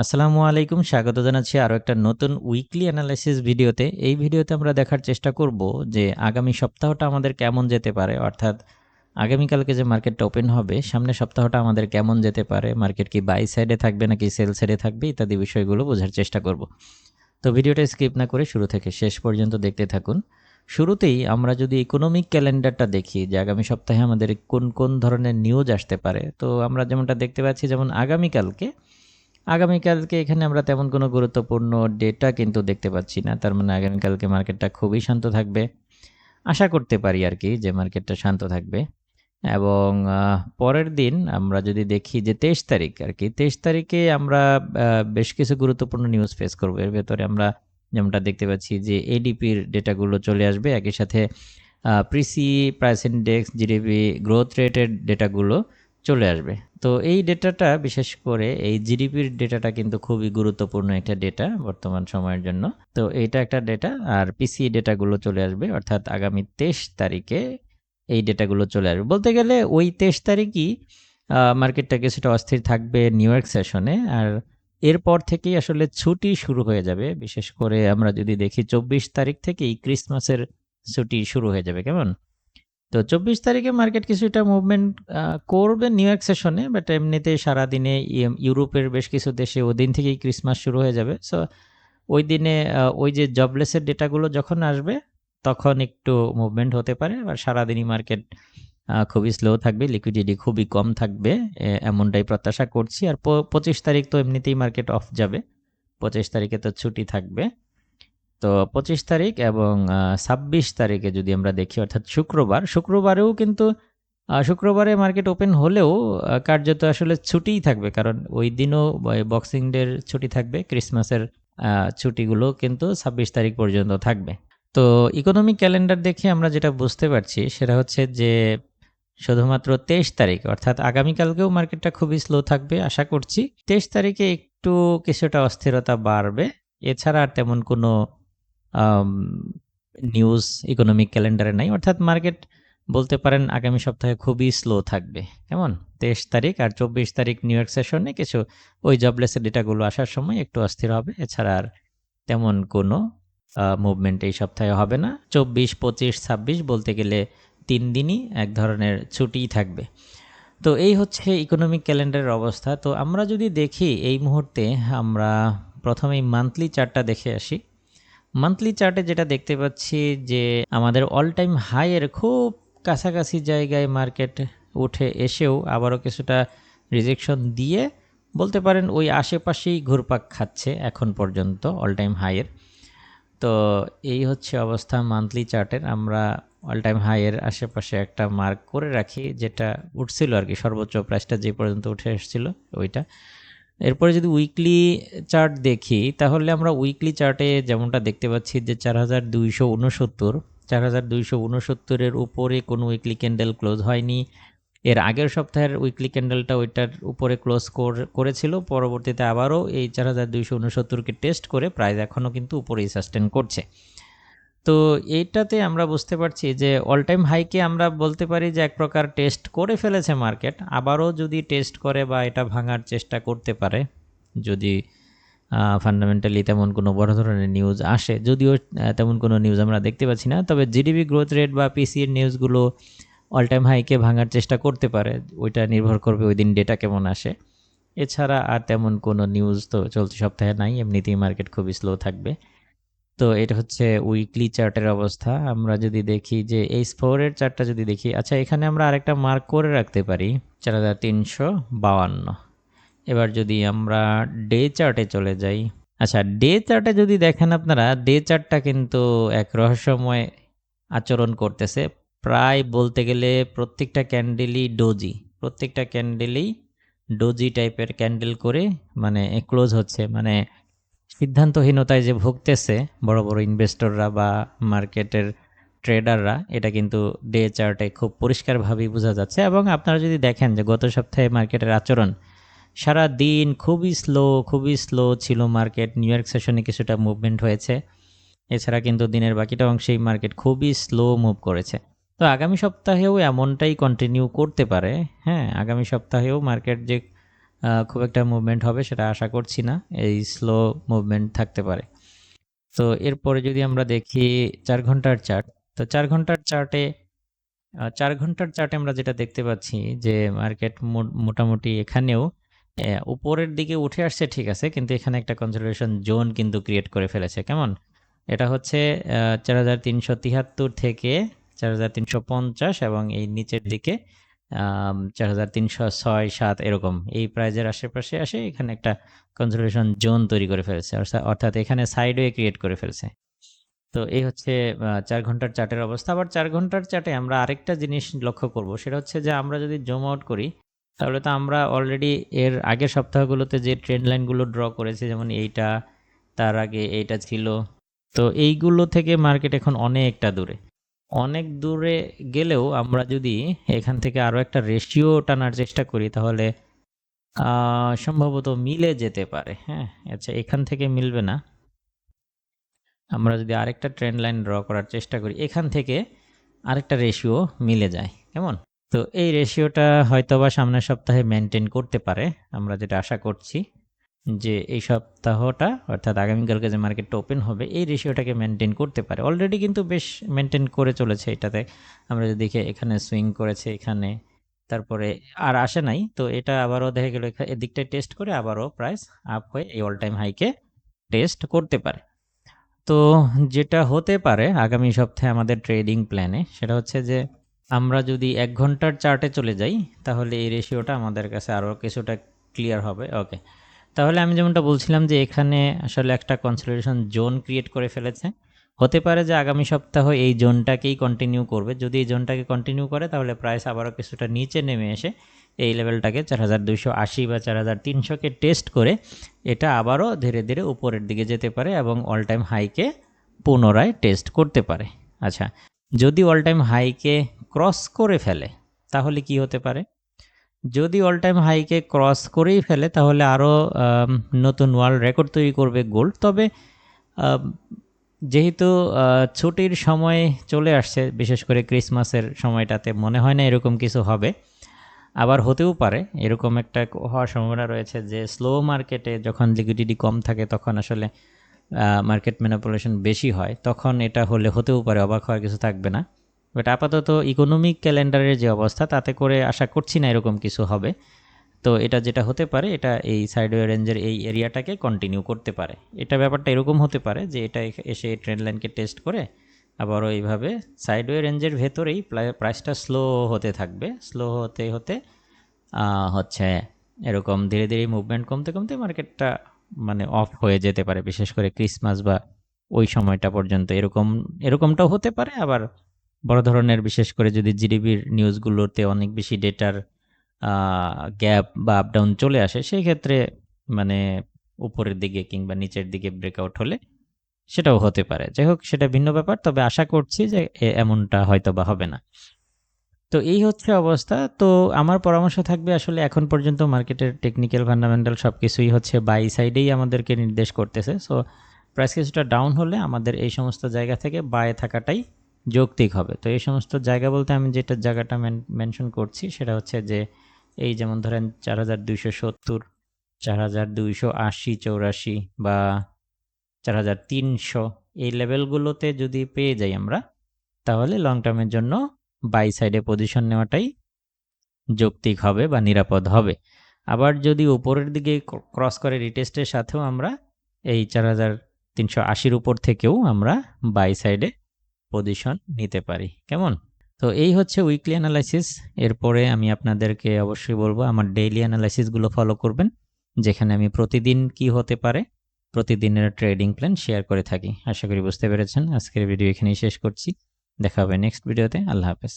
আসসালামু আলাইকুম, স্বাগত জানাচ্ছি আরও একটা নতুন উইকলি অ্যানালাইসিস ভিডিওতে। এই ভিডিওতে আমরা দেখার চেষ্টা করব যে আগামী সপ্তাহটা আমাদের কেমন যেতে পারে, অর্থাৎ আগামীকালকে যে মার্কেটটা ওপেন হবে, সামনের সপ্তাহটা আমাদের কেমন যেতে পারে, মার্কেট কি বাই সাইডে থাকবে নাকি সেল সাইডে থাকবে, ইত্যাদি বিষয়গুলো বোঝার চেষ্টা করব। তো ভিডিওটা স্কিপ না করে শুরু থেকে শেষ পর্যন্ত দেখতে থাকুন। শুরুতেই আমরা যদি ইকোনমিক ক্যালেন্ডারটা দেখি যে আগামী সপ্তাহে আমাদের কোন কোন ধরনের নিউজ আসতে পারে, তো আমরা যেমনটা দেখতে পাচ্ছি, যেমন আগামীকালকে আগামীকালকে এখানে আমরা তেমন কোনো গুরুত্বপূর্ণ ডেটা কিন্তু দেখতে পাচ্ছি না। তার মানে আগামীকালকে মার্কেটটা খুবই শান্ত থাকবে। আশা করতে পারি আর কি যে মার্কেটটা শান্ত থাকবে। এবং পরের দিন আমরা যদি দেখি যে তেইশ তারিখ আর কি, তেইশ তারিখে আমরা বেশ কিছু গুরুত্বপূর্ণ নিউজ ফেস করব। এর ভেতরে আমরা যেমনটা দেখতে পাচ্ছি যে এডিপির ডেটাগুলো চলে আসবে। একই সাথে প্রিসি প্রাইস ইন্ডেক্স জিডিপি গ্রোথ রেটের ডেটাগুলো চলে আসবে। তো এই ডেটাটা, বিশেষ করে এই জিডিপির ডেটাটা কিন্তু খুবই গুরুত্বপূর্ণ একটা ডেটা বর্তমান সময়ের জন্য। তো এটা একটা ডেটা, আর পিসি ডেটাগুলো চলে আসবে, অর্থাৎ আগামী তেইশ তারিখে এই ডেটাগুলো চলে আসবে। বলতে গেলে ওই তেইশ তারিখই মার্কেটটা কিছুটা অস্থির থাকবে নিউ ইয়র্ক সেশনে, আর এরপর থেকেই আসলে ছুটি শুরু হয়ে যাবে। বিশেষ করে আমরা যদি দেখি চব্বিশ তারিখ থেকেই ক্রিসমাসের ছুটি শুরু হয়ে যাবে, কেমন? তো চব্বিশ তারিখে মার্কেট কিছুটা মুভমেন্ট করবে নিউ ইয়র্ক সেশনে বাট এমনিতে সারাদিনে ইয়ে- ইউরোপের বেশ কিছু দেশে ওই দিন থেকেই ক্রিসমাস শুরু হয়ে যাবে। সো ওই দিনে ওই যে জবলেসের ডেটাগুলো যখন আসবে, তখন একটু মুভমেন্ট হতে পারে আর সারাদিনই মার্কেট খুবই স্লো থাকবে লিকুইডিটি খুবই কম থাকবে এমনটাই প্রত্যাশা করছি। আর পঁচিশ তারিখ তো এমনিতেই মার্কেট অফ যাবে, পঁচিশ তারিখে তো ছুটি থাকবে। তো পঁচিশ তারিখ এবং ছাব্বিশ তারিখে যদি আমরা দেখি, অর্থাৎ শুক্রবার, শুক্রবারেও কিন্তু শুক্রবারে মার্কেট ওপেন হলেও কার্যত আসলে ছুটিই থাকবে। কারণ ওই দিনও বক্সিং ডের ছুটি থাকবে ক্রিসমাসের ছুটিগুলো কিন্তু ছাব্বিশ তারিখ পর্যন্ত থাকবে। তো ইকোনমিক ক্যালেন্ডার দেখে আমরা যেটা বুঝতে পারছি, সেটা হচ্ছে যে, শুধুমাত্র তেইশ তারিখ, অর্থাৎ আগামীকালকেও মার্কেটটা খুবই স্লো থাকবে, আশা করছি। তেইশ তারিখে একটু কিছুটা অস্থিরতা বাড়বে। এছাড়া আর তেমন কোনো নিউজ ইকোনমিক ক্যালেন্ডারে নাই। অর্থাৎ মার্কেট বলতে পারেন আগামী সপ্তাহে খুবই স্লো থাকবে। কেমন? তেইশ তারিখ আর চব্বিশ তারিখ নিউ ইয়র্ক সেশনে কিছু ওই জবলেসের ডেটাগুলো আসার সময় একটু অস্থির হবে। এছাড়া আর তেমন কোনো মুভমেন্ট এই সপ্তাহে হবে না। চব্বিশ, পঁচিশ, ছাব্বিশ বলতে গেলে তিন দিনই এক ধরনের ছুটিই থাকবে। তো এই হচ্ছে ইকোনমিক ক্যালেন্ডারের অবস্থা। তো আমরা যদি দেখি এই মুহূর্তে আমরা প্রথমেই মান্থলি চার্টটা দেখে আসি। মান্থলি চার্টে যেটা দেখতে পাচ্ছি যে আমাদের অল টাইম হাইয়ের খুব কাছাকাছি জায়গায় মার্কেট উঠে এসেও আবারও কিছুটা রিজেকশন দিয়ে বলতে পারেন ওই আশেপাশেই ঘুরপাক খাচ্ছে এখন পর্যন্ত অল টাইম হাইয়ের তো এই হচ্ছে অবস্থা মান্থলি চার্টের আমরা অল টাইম হাইয়ের আশেপাশে একটা মার্ক করে রাখি, যেটা উঠছিল আর কি, সর্বোচ্চ প্রাইসটা যে পর্যন্ত উঠে এসেছিল, ওইটা। এরপরে যদি উইকলি চার্ট দেখি, তাহলে আমরা উইকলি চার্টে যেমনটা দেখতে পাচ্ছি যে চার হাজার দুইশো উনসত্তর, চার হাজার দুইশো উনসত্তরের উপরে কোনো উইকলি ক্যান্ডেল ক্লোজ হয়নি। এর আগের সপ্তাহের উইকলি ক্যান্ডেলটা ওইটার উপরে ক্লোজ করেছিল, পরবর্তীতে আবারও এই চার হাজার দুইশো উনসত্তরকে টেস্ট করে প্রাইস এখনও কিন্তু উপরেই সাস্টেন করছে। তো এইটাতে আমরা বুঝতে পারছি যে অল টাইম হাইকে আমরা বলতে পারি যে এক প্রকার টেস্ট করে ফেলেছে মার্কেট আবারও যদি টেস্ট করে বা এটা ভাঙার চেষ্টা করতে পারে, যদি ফান্ডামেন্টালি তেমন কোনো বড় ধরনের নিউজ আসে, যদিও তেমন কোনো নিউজ আমরা দেখতে পাচ্ছি না, তবে জিডিপি গ্রোথ রেট বা পিসির নিউজগুলো অল টাইম হাইকে ভাঙার চেষ্টা করতে পারে, ওইটা নির্ভর করবে ওই দিন ডেটা কেমন আসে। এছাড়া আর তেমন কোনো নিউজ তো চলতি সপ্তাহে নাই, এমনিতেই মার্কেট খুবই স্লো থাকবে। তো এটা হচ্ছে উইকলি চার্টের অবস্থা। আমরা যদি দেখি যে এই ফোরের চার্টটা যদি দেখি আচ্ছা এখানে আমরা আরেকটা মার্ক করে রাখতে পারি, চার হাজার তিনশো বাউান্ন এবার যদি আমরা ডে চার্টে চলে যাই আচ্ছা ডে চার্টে যদি দেখেন আপনারা ডে চার্টটা কিন্তু এক রহস্যময় আচরণ করতেছে। প্রায় বলতে গেলে প্রত্যেকটা ক্যান্ডেলই ডোজি প্রত্যেকটা ক্যান্ডেলই ডোজি টাইপের ক্যান্ডেল করে মানে ক্লোজ হচ্ছে। মানে সিদ্ধান্তহীনতায় যে ভুগতেছে বড় বড় ইনভেস্টররা বা মার্কেটের ট্রেডাররা এটা কিন্তু ডে চার্টে খুব পরিষ্কারভাবেই বোঝা যাচ্ছে। এবং আপনারা যদি দেখেন যে গত সপ্তাহে মার্কেটের আচরণ, সারা দিন খুবই স্লো খুবই স্লো ছিল মার্কেট নিউ ইয়র্ক সেশনে কিছুটা মুভমেন্ট হয়েছে। এছাড়া কিন্তু দিনের বাকিটা অংশেই মার্কেট খুবই স্লো মুভ করেছে। তো আগামী সপ্তাহেও এমনটাই কন্টিনিউ করতে পারে হ্যাঁ আগামী সপ্তাহেও মার্কেট যে খুব একটা মুভমেন্ট হবে সেটা আশা করছি না। এই স্লো মুভমেন্ট থাকতে পারে। তো এরপরে যদি আমরা দেখি চার ঘণ্টার চার্ট তো চার ঘণ্টার চার্টে চার ঘণ্টার চার্টে আমরা যেটা দেখতে পাচ্ছি যে মার্কেট মোটামুটি এখানেও উপরের দিকে উঠে আসছে ঠিক আছে, কিন্তু এখানে একটা কনসোলিডেশন জোন কিন্তু ক্রিয়েট করে ফেলেছে। কেমন? এটা হচ্ছে চার হাজার তিনশো তিয়াত্তর থেকে চার হাজার তিনশো পঞ্চাশ এবং এই নিচের দিকে চার হাজার তিনশো ছয়, সাত, এরকম। এই প্রাইজের আশেপাশে আসে এখানে একটা কনসোলিডেশন জোন তৈরি করে ফেলেছে। অর্থাৎ- অর্থাৎ এখানে সাইডওয়ে ক্রিয়েট করে ফেলছে। তো এই হচ্ছে চার ঘণ্টার চার্টের অবস্থা। আবার চার ঘণ্টার চার্টে আমরা আরেকটা জিনিস লক্ষ্য করব। সেটা হচ্ছে যে, আমরা যদি জুম আউট করি, তাহলে তো আমরা অলরেডি এর আগের সপ্তাহগুলোতে যে ট্রেন্ড লাইনগুলো ড্র করেছি, যেমন এইটা, তার আগে এইটা ছিল। তো এইগুলো থেকে মার্কেট এখন অনেকটা দূরে। অনেক দূরে গেলেও আমরা যদি এখান থেকে আরও একটা রেশিও টানার চেষ্টা করি, তাহলে সম্ভবত মিলে যেতে পারে। হ্যাঁ আচ্ছা এখান থেকে মিলবে না। আমরা যদি আরেকটা ট্রেন্ড লাইন ড্র করার চেষ্টা করি, এখান থেকে আরেকটা রেশিও মিলে যায়, কেমন? তো এই রেশিওটা হয়তোবা সামনের সপ্তাহে মেনটেন করতে পারে, আমরা যেটা আশা করছি। যে এই সপ্তাহটা, অর্থাৎ আগামীকালকে যে মার্কেটটা ওপেন হবে, এই রেশিওটাকে মেনটেন করতে পারে। অলরেডি কিন্তু বেশ মেনটেন করে চলেছে এটাতে। আমরা যদি দেখি, এখানে সুইং করেছে, এখানে। তারপরে আর আসে নাই, তো এটা আবারও দেখা গেল এদিকটায় টেস্ট করে আবারও প্রাইস আপ হয়ে এই অল টাইম হাইকে টেস্ট করতে পারে। তো যেটা হতে পারে আগামী সপ্তাহে আমাদের ট্রেডিং প্ল্যানে সেটা হচ্ছে যে আমরা যদি এক ঘণ্টার চার্টে চলে যাই, তাহলে এই রেশিওটা আমাদের কাছে আরও কিছুটা ক্লিয়ার হবে। ওকে তাহলে আমি যেমনটা বলছিলাম যে এখানে আসলে একটা কনসিডারেশন জোন ক্রিয়েট করে ফেলেছে। হতে পারে যে আগামী সপ্তাহ এই জোনটাকেই কন্টিনিউ করবে। যদি এই জোনটাকে কন্টিনিউ করে, তাহলে প্রাইস আবারও কিছুটা নিচে নেমে এসে এই লেভেলটাকে চার হাজার দুইশো আশি বা চার হাজার তিনশোকে টেস্ট করে এটা আবারও ধীরে ধীরে উপরের দিকে যেতে পারে এবং অল টাইম হাইকে পুনরায় টেস্ট করতে পারে। আচ্ছা যদি অল টাইম হাইকে ক্রস করে ফেলে, তাহলে কি হতে পারে? যদি অল টাইম হাইকে ক্রস করেই ফেলে, তাহলে আরও নতুন ওয়ার্ল্ড রেকর্ড তৈরি করবে গোল্ড তবে যেহেতু ছুটির সময় চলে আসছে, বিশেষ করে ক্রিসমাসের সময়টাতে, মনে হয় না এরকম কিছু হবে। আবার হতেও পারে, এরকম একটা হওয়ার সম্ভাবনা রয়েছে যে স্লো মার্কেটে যখন লিকুইডিটি কম থাকে, তখন আসলে মার্কেট ম্যানিপুলেশন বেশি হয়। তখন এটা হলে হতেও পারে, অবাক হওয়ার কিছু থাকবে না। বাট আপাতত ইকোনমিক ক্যালেন্ডারের যে অবস্থা, তাতে করে আশা করছি না এরকম কিছু হবে। তো এটা যেটা হতে পারে, এটা এই সাইডওয়ে রেঞ্জের এই এরিয়াটাকে কন্টিনিউ করতে পারে। এটা ব্যাপারটা এরকম হতে পারে যে এটা এসে ট্রেন্ড লাইনকে টেস্ট করে আবারও এইভাবে সাইডওয়ে রেঞ্জের ভেতরেই প্রাইসটা স্লো হতে থাকবে। স্লো হতে হতে হচ্ছে এরকম ধীরে ধীরে মুভমেন্ট কমতে কমতে মার্কেটটা মানে অফ হয়ে যেতে পারে। বিশেষ করে ক্রিসমাস বা ওই সময়টা পর্যন্ত এরকম, এরকমটাও হতে পারে। আবার বড় ধরনের, বিশেষ করে যদি জিডিপির নিউজগুলোতে অনেক বেশি ডেটার গ্যাপ বা আপ ডাউন চলে আসে সেই ক্ষেত্রে মানে উপরের দিকে কিংবা নিচের দিকে ব্রেকআউট হলে সেটাও হতে পারে। যাই হোক, সেটা ভিন্ন ব্যাপার, তবে আশা করছি যে এমনটা হয়তো বা হবে না। তো এই হচ্ছে অবস্থা। তো আমার পরামর্শ থাকবে আসলে এখন পর্যন্ত মার্কেটের টেকনিক্যাল ফান্ডামেন্টাল সব কিছুই হচ্ছে বাই সাইডেই আমাদেরকে নির্দেশ করতেছে। সো প্রাইস কিছুটা ডাউন হলে আমাদের এই সমস্ত জায়গা থেকে বায়ে থাকাটাই যৌক্তিক হবে। তো এই সমস্ত জায়গা বলতে আমি যেটা জায়গাটা মেনশন করছি সেটা হচ্ছে যে, এই যেমন ধরেন চার হাজার দুইশো সত্তর, চার হাজার দুইশো আশি, চৌরাশি বা চার হাজার তিনশো, এই লেভেলগুলোতে যদি পেয়ে যাই আমরা, তাহলে লং টার্মের জন্য বাই সাইডে পজিশন নেওয়াটাই যৌক্তিক হবে বা নিরাপদ হবে। আবার যদি উপরের দিকে ক্রস করে রিটেস্টের সাথেও আমরা এই চার হাজার তিনশো আশির উপর থেকেও আমরা বাই সাইডে পজিশন নিতে পারি, কেমন? তো এই হচ্ছে উইকলি অ্যানালাইসিস এরপরে আমি আপনাদেরকে অবশ্যই বলব আমার ডেইলি অ্যানালাইসিসগুলো ফলো করবেন, যেখানে আমি প্রতিদিন কি হতে পারে, প্রতিদিনের ট্রেডিং প্ল্যান শেয়ার করে থাকি। আশা করি বুঝতে পেরেছেন, আজকের ভিডিও এখানেই শেষ করছি, দেখা হবে নেক্সট ভিডিওতে আল্লাহ হাফেজ।